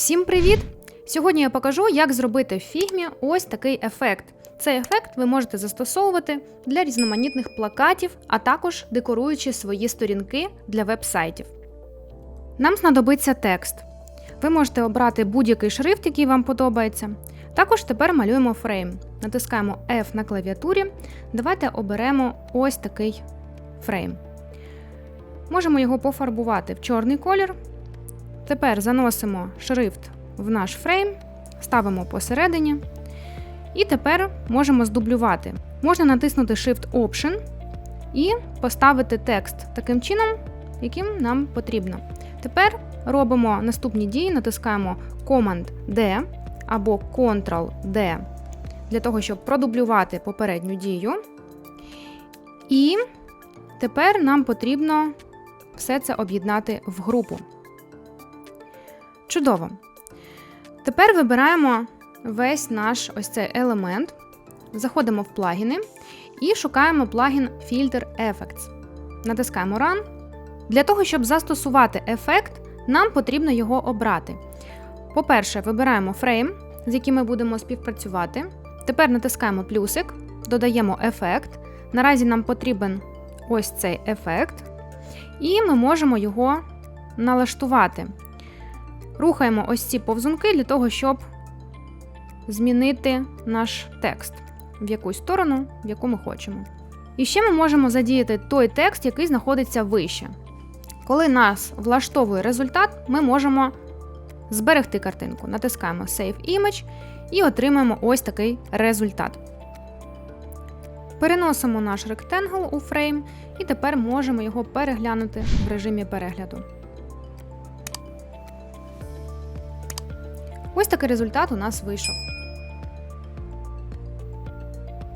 Всім привіт! Сьогодні я покажу, як зробити в фігмі ось такий ефект. Цей ефект ви можете застосовувати для різноманітних плакатів, а також декоруючи свої сторінки для веб-сайтів. Нам знадобиться текст. Ви можете обрати будь-який шрифт, який вам подобається. Також тепер малюємо фрейм. Натискаємо F на клавіатурі. Давайте оберемо ось такий фрейм. Можемо його пофарбувати в чорний колір. Тепер заносимо шрифт в наш фрейм, ставимо посередині. І тепер можемо здублювати. Можна натиснути Shift Option і поставити текст таким чином, яким нам потрібно. Тепер робимо наступні дії, натискаємо Command-D або Ctrl-D для того, щоб продублювати попередню дію. І тепер нам потрібно все це об'єднати в групу. Чудово. Тепер вибираємо весь наш ось цей елемент, заходимо в плагіни і шукаємо плагін Filter Effects. Натискаємо Run. Для того, щоб застосувати ефект, нам потрібно його обрати. По-перше, вибираємо фрейм, з яким ми будемо співпрацювати. Тепер натискаємо плюсик, додаємо ефект. Наразі нам потрібен ось цей ефект, і ми можемо його налаштувати. Рухаємо ось ці повзунки для того, щоб змінити наш текст в якусь сторону, в яку ми хочемо. І ще ми можемо задіяти той текст, який знаходиться вище. Коли нас влаштовує результат, ми можемо зберегти картинку. Натискаємо Save Image і отримаємо ось такий результат. Переносимо наш ректенгл у фрейм і тепер можемо його переглянути в режимі перегляду. Ось такий результат у нас вийшов.